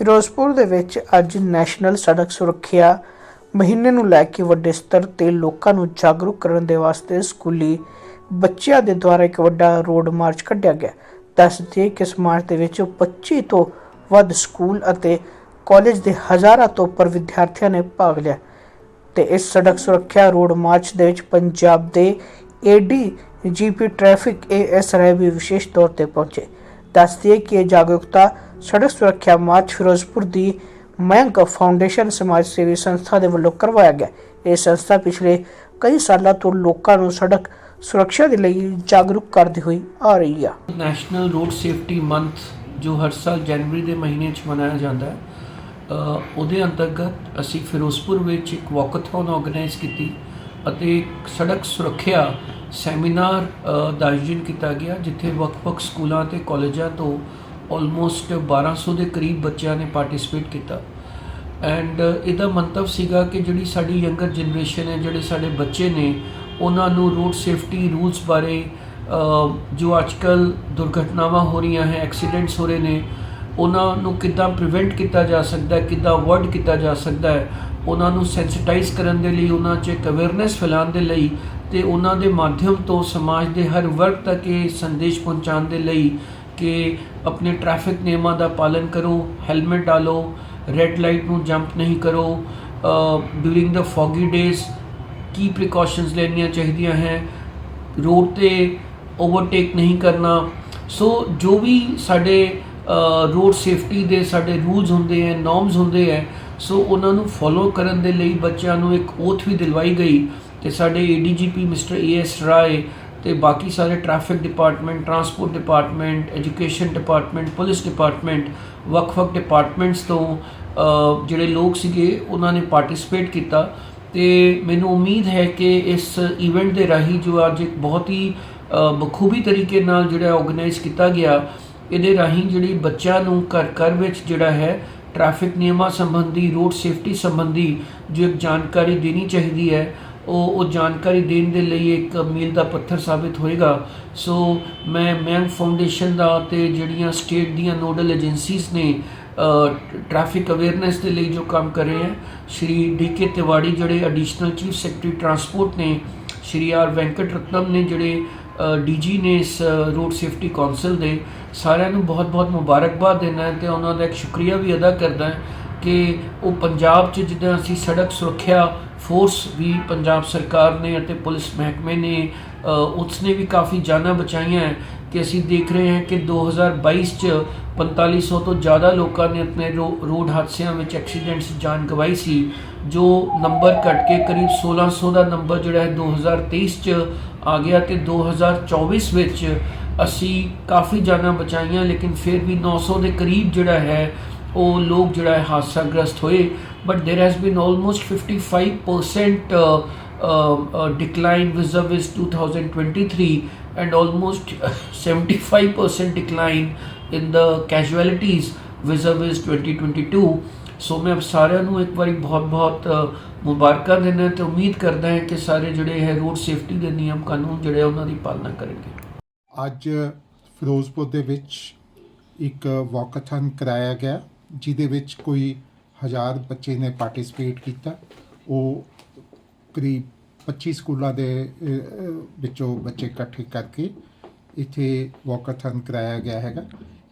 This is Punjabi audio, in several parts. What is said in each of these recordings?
ਫਿਰੋਜ਼ਪੁਰ ਦੇ ਵਿੱਚ ਅੱਜ ਨੈਸ਼ਨਲ ਸੜਕ ਸੁਰੱਖਿਆ ਮਹੀਨੇ ਨੂੰ ਲੈ ਕੇ ਵੱਡੇ ਸਤਰ ਤੇ ਲੋਕਾਂ ਨੂੰ ਜਾਗਰੂਕ ਕਰਨ ਦੇ ਵਾਸਤੇ ਸਕੂਲੀ ਬੱਚਿਆਂ ਦੇ ਦੁਆਰਾ ਇੱਕ ਵੱਡਾ ਰੋਡ ਮਾਰਚ ਕੱਢਿਆ ਗਿਆ। ਦੱਸਦੇ ਕਿ ਇਸ ਮਾਰਚ ਦੇ ਵਿੱਚ 25 ਤੋਂ ਵੱਧ ਸਕੂਲ ਅਤੇ ਕਾਲਜ ਦੇ ਹਜ਼ਾਰਾਂ ਤੋਂ ਉੱਪਰ ਵਿਦਿਆਰਥੀਆਂ ਨੇ ਭਾਗ ਲਿਆ ਤੇ ਇਸ ਸੜਕ ਸੁਰੱਖਿਆ ਰੋਡ ਮਾਰਚ ਦੇ ਵਿੱਚ ਪੰਜਾਬ ਦੇ AD GP traffic AS Rai ਵੀ ਵਿਸ਼ੇਸ਼ ਤੌਰ ਤੇ ਪਹੁੰਚੇ। ਦੱਸਦੀ ਹੈ ਕਿ ਇਹ ਜਾਗਰੂਕਤਾ ਸੜਕ ਸੁਰੱਖਿਆ ਮਾਰਚ ਫਿਰੋਜ਼ਪੁਰ ਦੀ ਮਯੰਕ ਫਾਊਂਡੇਸ਼ਨ ਸਮਾਜ ਸੇਵੀ ਸੰਸਥਾ ਦੇ ਵੱਲੋਂ ਕਰਵਾਇਆ ਗਿਆ। ਇਹ ਸੰਸਥਾ ਪਿਛਲੇ ਕਈ ਸਾਲਾਂ ਤੋਂ ਲੋਕਾਂ ਨੂੰ ਸੜਕ ਸੁਰੱਖਿਆ ਦੇ ਲਈ ਜਾਗਰੂਕ ਕਰਦੀ ਹੋਈ ਆ ਰਹੀ ਆ। ਨੈਸ਼ਨਲ ਰੋਡ ਸੇਫਟੀ ਮੰਥ, ਜੋ ਹਰ ਸਾਲ ਜਨਵਰੀ ਦੇ ਮਹੀਨੇ 'ਚ ਮਨਾਇਆ ਜਾਂਦਾ ਹੈ ਉਹਦੇ ਅੰਤਰਗਤ ਅਸੀਂ ਫਿਰੋਜ਼ਪੁਰ ਵਿੱਚ ਇੱਕ ਵਾਕਥੋਨ ਆਰਗੇਨਾਈਜ਼ ਕੀਤੀ ਅਤੇ ਸੜਕ ਸੁਰੱਖਿਆ ਸੈਮੀਨਾਰ ਦਾ ਆਯੋਜਨ ਕੀਤਾ ਗਿਆ, ਜਿੱਥੇ ਵੱਖ-ਵੱਖ ਸਕੂਲਾਂ ਤੇ ਕਾਲਜਾਂ ਤੋਂ ਆਲਮੋਸਟ 1200 ਦੇ ਕਰੀਬ ਬੱਚਿਆਂ ਨੇ ਪਾਰਟਿਸਿਪੇਟ ਕੀਤਾ। ਐਂਡ ਇਹਦਾ ਮੰਤਵ ਸੀਗਾ ਕਿ ਜਿਹੜੀ ਸਾਡੀ ਯੰਗਰ ਜਨਰੇਸ਼ਨ ਹੈ ਜਿਹੜੇ ਸਾਡੇ ਬੱਚੇ ਨੇ ਉਹਨਾਂ ਨੂੰ ਰੋਡ ਸੇਫਟੀ ਰੂਲਸ ਬਾਰੇ ਅ, ਜੋ ਅੱਜਕੱਲ ਦੁਰਘਟਨਾਵਾਂ ਹੋ ਰਹੀਆਂ ਹੈ ਐਕਸੀਡੈਂਟਸ ਹੋ ਰਹੇ ਨੇ ਉਹਨਾਂ ਨੂੰ ਕਿੱਦਾਂ ਪ੍ਰੀਵੈਂਟ ਕੀਤਾ ਜਾ ਸਕਦਾ ਹੈ ਕਿੱਦਾਂ ਅਵੋਇਡ ਕੀਤਾ ਜਾ ਸਕਦਾ ਹੈ ਉਹਨਾਂ ਨੂੰ ਸੈਂਸਿਟਾਈਜ਼ ਕਰਨ ਦੇ ਲਈ ਉਹਨਾਂ 'ਚ ਇੱਕ ਅਵੇਅਰਨੈਸ ਫੈਲਾਉਣ ਦੇ ਲਈ ਤੇ ਉਹਨਾਂ ਦੇ ਮਾਧਿਅਮ ਤੋਂ ਸਮਾਜ ਦੇ ਹਰ ਵਰਗ ਤੱਕ ਇਹ ਸੰਦੇਸ਼ ਪਹੁੰਚਾਉਣ ਦੇ ਲਈ ਕਿ ਆਪਣੇ ਟ੍ਰੈਫਿਕ ਨਿਯਮਾਂ ਦਾ ਪਾਲਨ ਕਰੋ ਹੈਲਮਟ ਡਾਲੋ ਰੈੱਡ ਲਾਈਟ ਨੂੰ ਜੰਪ ਨਹੀਂ ਕਰੋ ਡਿਊਰਿੰਗ ਦਾ ਫੌਗੀ ਡੇਜ਼ ਕੀ ਪ੍ਰੀਕਾਸ਼ਨਸ ਲੈਣੀਆਂ ਚਾਹੀਦੀਆਂ ਹੈ ਰੋਡ ਤੇ ਓਵਰਟੇਕ ਨਹੀਂ ਕਰਨਾ। ਸੋ ਜੋ ਵੀ ਸਾਡੇ ਰੋਡ ਸੇਫਟੀ ਦੇ ਸਾਡੇ ਰੂਲਸ ਹੁੰਦੇ ਹੈ ਨੋਰਮਸ ਹੁੰਦੇ ਹੈ ਸੋ ਉਹਨਾਂ ਨੂੰ ਫੋਲੋ ਕਰਨ ਦੇ ਲਈ ਬੱਚਿਆਂ ਨੂੰ ਇੱਕ ਓਥ ਵੀ ਦਿਲਵਾਈ ਗਈ ਤੇ ਸਾਡੇ ਏਡੀਜੀਪੀ ਮਿਸਟਰ ਏਐਸ ਰਾਏ ਤੇ ਬਾਕੀ ਸਾਰੇ traffic department transport department education department police department ਵੱਖ-ਵੱਖ ਡਿਪਾਰਟਮੈਂਟਸ ਤੋਂ ਜਿਹੜੇ ਲੋਕ ਸੀਗੇ, ਉਹਨਾਂ ਨੇ ਪਾਰਟਿਸਿਪੇਟ ਕੀਤਾ। ਤੇ ਮੈਨੂੰ ਉਮੀਦ ਹੈ ਕਿ ਇਸ ਇਵੈਂਟ ਦੇ ਰਾਹੀਂ ਜੋ ਅੱਜ ਇੱਕ ਬਹੁਤ ਹੀ ਬਖੂਬੀ ਤਰੀਕੇ ਨਾਲ ਜਿਹੜਾ ਆਰਗੇਨਾਈਜ਼ ਕੀਤਾ ਗਿਆ, ਇਹਦੇ ਰਾਹੀਂ ਜਿਹੜੀ ਬੱਚਿਆਂ ਨੂੰ ਘਰ ਘਰ ਵਿੱਚ ਜਿਹੜਾ ਹੈ ਟ੍ਰੈਫਿਕ ਨਿਯਮਾਂ ਸੰਬੰਧੀ ਰੋਡ ਸੇਫਟੀ ਸੰਬੰਧੀ ਜੋ ਇੱਕ ਜਾਣਕਾਰੀ ਦੇਣੀ ਚਾਹੀਦੀ ਹੈ ਉਹ ਉਹ ਜਾਣਕਾਰੀ ਦੇਣ ਦੇ ਲਈ ਇੱਕ ਮੀਲ ਦਾ ਪੱਥਰ ਸਾਬਿਤ ਹੋਏਗਾ। ਸੋ ਮੈਂ ਮੈਂਗ ਫਾਊਂਡੇਸ਼ਨ ਦਾ ਤੇ ਜਿਹੜੀਆਂ ਸਟੇਟ ਦੀਆਂ ਨੋਡਲ ਏਜੰਸੀਜ਼ ਨੇ ਟ੍ਰੈਫਿਕ ਅਵੇਅਰਨੈਸ ਦੇ ਲਈ ਜੋ ਕੰਮ ਕਰ ਰਹੇ ਹੈ ਸ਼੍ਰੀ ਡੀ ਕੇ ਤਿਵਾੜੀ ਜਿਹੜੇ ਐਡੀਸ਼ਨਲ ਚੀਫ ਸੈਕਟਰੀ ਟਰਾਂਸਪੋਰਟ ਨੇ, ਸ਼੍ਰੀ ਆਰ ਵੈਂਕਟ ਰਤਨਮ ਨੇ ਜਿਹੜੇ ਡੀਜੀ ਨੇ ਇਸ ਰੋਡ ਸੇਫਟੀ ਕਾਉਂਸਲ ਦੇ, ਸਾਰਿਆਂ ਨੂੰ ਬਹੁਤ-ਬਹੁਤ ਮੁਬਾਰਕਬਾਦ ਦੇਣਾ ਹੈ ਤੇ ਉਹਨਾਂ ਦਾ ਇੱਕ ਸ਼ੁਕਰੀਆ ਵੀ ਅਦਾ ਕਰਦਾ ਕਿ ਉਹ ਪੰਜਾਬ 'ਚ ਜਿੱਦਾਂ ਅਸੀਂ ਸੜਕ ਸੁਰੱਖਿਆ ਫੋਰਸ ਵੀ ਪੰਜਾਬ ਸਰਕਾਰ ਨੇ ਅਤੇ ਪੁਲਿਸ ਮਹਿਕਮੇ ਨੇ ਉਸ ਨੇ ਵੀ ਕਾਫੀ ਜਾਨਾਂ ਬਚਾਈਆਂ ਹੈ ਕਿ ਅਸੀਂ ਦੇਖ ਰਹੇ ਹਾਂ ਕਿ 2022 ਚ 4500 ਤੋਂ ਜ਼ਿਆਦਾ ਲੋਕਾਂ ਨੇ ਆਪਣੇ ਰੋ- ਰੋਡ ਹਾਦਸਿਆਂ ਵਿੱਚ ਐਕਸੀਡੈਂਟਸ ਜਾਨ ਗਵਾਈ ਸੀ, ਜੋ ਨੰਬਰ ਘਟ ਕੇ ਕਰੀਬ 1600 ਦਾ ਨੰਬਰ ਜਿਹੜਾ ਹੈ 2023 ਚ ਆ ਗਿਆ ਤੇ 2024 ਵਿੱਚ ਅਸੀਂ ਕਾਫੀ ਜਾਨਾਂ ਬਚਾਈਆਂ, ਲੇਕਿਨ ਫਿਰ ਵੀ 900 ਦੇ ਕਰੀਬ ਜਿਹੜਾ ਹੈ ਉਹ ਲੋਕ ਜਿਹੜਾ ਹੈ ਹਾਦਸਾਗ੍ਰਸਤ ਹੋਏ but there has been almost 55% uh, uh, uh, decline vis-a-vis 2023 and almost 75% decline in the casualties vis-a-vis 2022 so ਮੈਂ ਆਪ ਸਾਰਿਆਂ ਨੂੰ ਇੱਕ ਵਾਰੀ ਬਹੁਤ-ਬਹੁਤ ਅ, ਮੁਬਾਰਕਾਂ ਦਿੰਦਾ ਤੇ ਉਮੀਦ ਕਰਦਾ ਹਾਂ ਕਿ ਸਾਰੇ ਜਿਹੜੇ ਹੈ ਰੋਡ ਸੇਫਟੀ ਦੇ ਨਿਯਮ ਕਾਨੂੰਨ ਜਿਹੜੇ ਆ ਉਹਨਾਂ ਦੀ ਪਾਲਣਾ ਕਰਨਗੇ ਅੱਜ ਫਿਰੋਜ਼ਪੁਰ ਦੇ ਵਿੱਚ ਇੱਕ ਵਾਕਥਨ ਕਰਾਇਆ ਗਿਆ ਜਿਹਦੇ ਵਿੱਚ ਕੋਈ ਹਜ਼ਾਰ ਬੱਚੇ ਨੇ ਪਾਰਟਿਸਿਪੇਟ ਕੀਤਾ, ਉਹ ਕਰੀਬ 25 ਸਕੂਲਾਂ ਦੇ ਵਿੱਚੋਂ ਬੱਚੇ ਇਕੱਠੇ ਕਰਕੇ ਇੱਥੇ ਵਾਕਥਨ ਕਰਾਇਆ ਗਿਆ ਹੈਗਾ।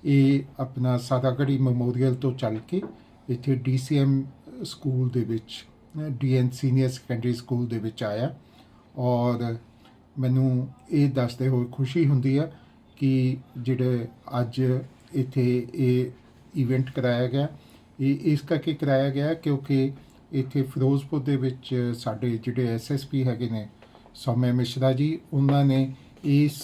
ਇਹ ਆਪਣਾ ਸਾਦਾਗੜੀ ਮੈਮੋਰੀਅਲ ਤੋਂ ਚੱਲ ਕੇ ਇੱਥੇ ਡੀਸੀਐਮ ਸਕੂਲ ਦੇ ਵਿੱਚ ਡੀਐਨ ਸੀਨੀਅਰ ਸੈਕੰਡਰੀ ਸਕੂਲ ਦੇ ਵਿੱਚ ਆਇਆ। ਔਰ ਮੈਨੂੰ ਇਹ ਦੱਸਦੇ ਹੋਏ ਖੁਸ਼ੀ ਹੁੰਦੀ ਆ ਕਿ ਜਿਹੜੇ ਅੱਜ ਇੱਥੇ ਇਹ ਇਵੈਂਟ ਕਰਾਇਆ ਗਿਆ। ਇਹ, ਇਸ ਕਰਕੇ ਕਰਾਇਆ ਗਿਆ ਕਿਉਂਕਿ ਇੱਥੇ ਫਿਰੋਜ਼ਪੁਰ ਦੇ ਵਿੱਚ ਸਾਡੇ ਜਿਹੜੇ ਐਸਐਸਪੀ ਹੈਗੇ ਨੇ, ਸੌਮਿਆ ਮਿਸ਼ਰਾ ਜੀ, ਉਹਨਾਂ ਨੇ ਇਸ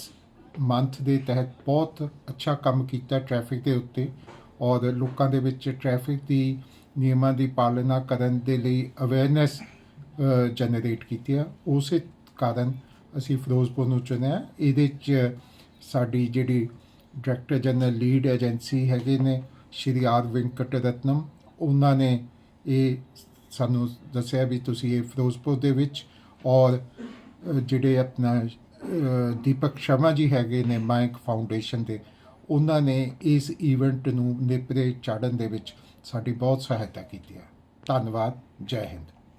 ਮੰਥ ਦੇ ਤਹਿਤ ਬਹੁਤ ਅੱਛਾ ਕੰਮ ਕੀਤਾ ਟ੍ਰੈਫਿਕ ਦੇ ਉੱਤੇ ਔਰ ਲੋਕਾਂ ਦੇ ਵਿੱਚ ਟ੍ਰੈਫਿਕ ਦੀ ਨਿਯਮਾਂ ਦੀ ਪਾਲਣਾ ਕਰਨ ਦੇ ਲਈ ਅਵੇਅਰਨੈਸ ਜਨਰੇਟ ਕੀਤੀ ਆ। ਉਸੇ ਕਾਰਨ ਅਸੀਂ ਫਿਰੋਜ਼ਪੁਰ ਨੂੰ ਚੁਣਿਆ। ਇਹਦੇ 'ਚ ਸਾਡੀ ਜਿਹੜੀ ਡਾਇਰੈਕਟਰ ਜਨਰਲ ਲੀਡ ਏਜੰਸੀ ਹੈਗੇ ਨੇ ਸ਼੍ਰੀ ਆਰ ਵੈਂਕਟ ਰਤਨਮ ਉਹਨਾਂ ਨੇ ਇਹ ਸਾਨੂੰ ਦੱਸਿਆ ਵੀ ਤੁਸੀਂ ਇਹ ਫਿਰੋਜ਼ਪੁਰ ਦੇ ਵਿੱਚ ਔਰ ਜਿਹੜੇ ਆਪਣਾ ਦੀਪਕ ਸ਼ਰਮਾ ਜੀ ਹੈਗੇ ਨੇ ਮਾਈਕ ਫਾਊਂਡੇਸ਼ਨ ਦੇ, ਉਹਨਾਂ ਨੇ ਇਸ ਇਵੈਂਟ ਨੂੰ ਨੇਪਰੇ ਚਾੜਨ ਦੇ ਵਿੱਚ ਸਾਡੀ ਬਹੁਤ ਸਹਾਇਤਾ ਕੀਤੀ ਹੈ। ਧੰਨਵਾਦ, ਜੈ ਹਿੰਦ।